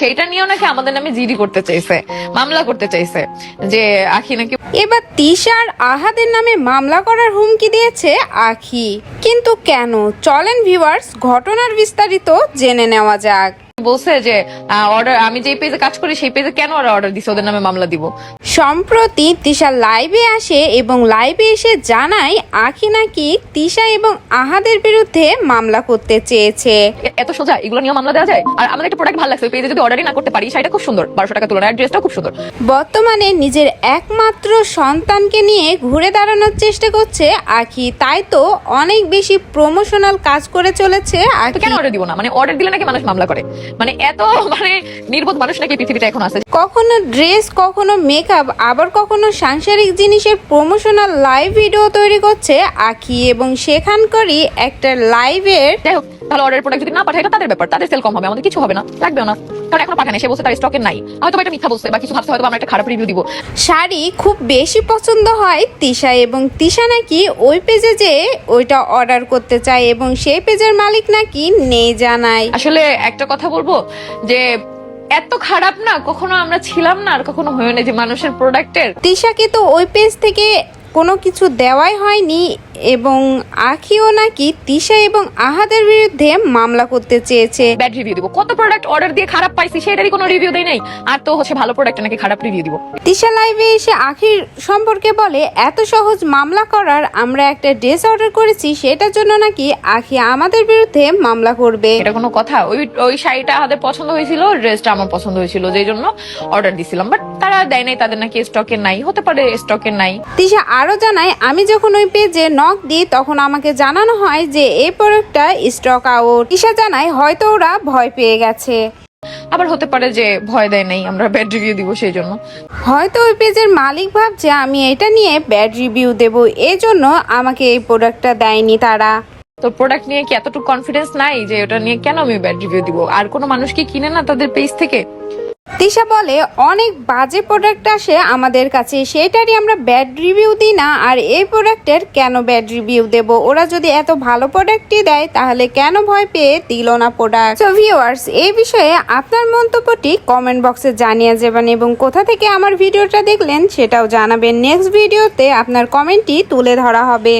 সেইটা নিয়েও নাকি আমাদের নামে জিডি করতে চাইছে, মামলা করতে চাইছে, যে আখি নাকি এবার তিশার আহাদের নামে মামলা করার হুমকি দিয়েছে আখি। কিন্তু কেন? চলেন ভিউয়ার্স ঘটনার বিস্তারিত জেনে নেওয়া যাক। বলছে যে অর্ডার আমি যে পেজে কাজ করি সেই পেজে কেন ওরা অর্ডার দিছে? ওদের নামে মামলা দিব। সম্প্রতি তিশা লাইভে আসে এবং লাইভে এসে জানায় আখি নাকি তিশা এবং আহাদের বিরুদ্ধে মামলা করতে চেয়েছে। এত সোজা? এগুলো নিয়ে মামলা দেওয়া যায়? আর আমাদের একটা প্রোডাক্ট ভালো লাগছে ওই পেজে যদি অর্ডারই না করতে পারি সেটা খুব সুন্দর। বারোশো টাকা তুলনায় আর ড্রেসটাও খুব সুন্দর। বর্তমানে নিজের একমাত্র সন্তানকে নিয়ে ঘুরে দাঁড়ানোর চেষ্টা করছে আখি। তাই তো অনেক বেশি প্রমোশনাল কাজ করে চলেছে আর কেন অর্ডার দিব না? মানে অর্ডার দিলে নাকি মানুষ মামলা করে? মানে এত মানে নির্বোধ মানুষ নাকি পৃথিবীতে এখন আছে। কখনো ড্রেস কখনো মেকআপ আবার কখনো সাংসারিক জিনিসের প্রমোশনাল লাইভ ভিডিও তৈরি করছে আখি এবং সেখানকারই একটা লাইভের যাই হোক তাহলে অর্ডার প্রোডাক্ট যদি না পাঠায় এটা তাদের ব্যাপার তাদের সেল কম হবে আমাদের কিছু হবে না লাগবেও না। কারণ এখনও পাঠায় নাই সে বলছে তার স্টকের নাই। হয়তো এটা মিথ্যা বলছে বা কিছু ভাবছে হয়তো আমরা একটা খারাপ রিভিউ দিব। শাড়ি খুব বেশি পছন্দ হয় তিশা এবং তিশা নাকি ওই পেজে যে ওইটা অর্ডার করতে চায় এবং সেই পেজের মালিক নাকি নেই জানায়। আসলে একটা কথা বলব যে এত খারাপ না কখনো আমরা ছিলাম না আর কখনো হয়ে না যে মানুষের প্রোডাক্টের তিশাকে তো ওই পেজ থেকে কোনো কিছু দেওয়াই হয়নি এবং আখিও নাকি তিশা এবং আহাদের বিরুদ্ধে মামলা করতে চেয়েছে। ব্যাড রিভিউ দিব। কত প্রোডাক্ট অর্ডার দিয়ে খারাপ পাইছি সেটারই কোনো রিভিউ দেয় নাই। আর তো হচ্ছে ভালো প্রোডাক্ট নাকি খারাপ রিভিউ দিব। তিশা লাইভে এসে আখির সম্পর্কে বলে এত সহজ মামলা করার আমরা একটা ড্রেস অর্ডার করেছি সেটার জন্য নাকি আখি আমাদের বিরুদ্ধে মামলা করবে? এটা কোনো কথা। ওই ওই শাড়িটা আমাদের পছন্দ হয়েছিল ড্রেসটা আমার পছন্দ হয়েছিল যেই জন্য অর্ডার দিছিলাম। বাট তারা দেয় নাই তাদের নাকি স্টকের নাই। হতে পারে স্টকের নাই। তিশা আরও জানায় আমি যখন ওই পেজে নক দিই তখন আমাকে জানানো হয় যে এই প্রোডাক্টটা স্টক আউট। তিশা জানায় হয়তো ওরা ভয় পেয়ে গেছে। আবার হতে পারে যে ভয় দেয় নাই আমরা ব্যাড রিভিউ দিব সেই জন্য। হয়তো ওই পেজের মালিক ভাবছে আমি এটা নিয়ে ব্যাড রিভিউ দেব। এই জন্য আমাকে এই প্রোডাক্টটা দেয়নি তারা। তো প্রোডাক্ট নিয়ে কি এতটুকু কনফিডেন্স নাই যে ওটা নিয়ে কেন আমি ব্যাড রিভিউ দিব? আর কোনো মানুষ কি কিনে না তাদের পেজ থেকে? তিশা বলে, অনেক বাজে প্রোডাক্ট আসে আমাদের কাছে, সেটারই আমরা ব্যাড রিভিউ দিই না, আর এই প্রোডাক্টের কেন ব্যাড রিভিউ দেব? ওরা যদি এত ভালো প্রোডাক্টই দেয়, তাহলে কেন ভয় পেয়ে দিল না প্রোডাক্ট সো ভিউয়ার্স এই বিষয়ে আপনার মন্তব্যটি কমেন্ট বক্সে জানিয়ে যাবেন এবং কোথা থেকে আমার ভিডিওটা দেখলেন, সেটাও জানাবেন। নেক্সট ভিডিওতে আপনার কমেন্টটি তুলে ধরা হবে।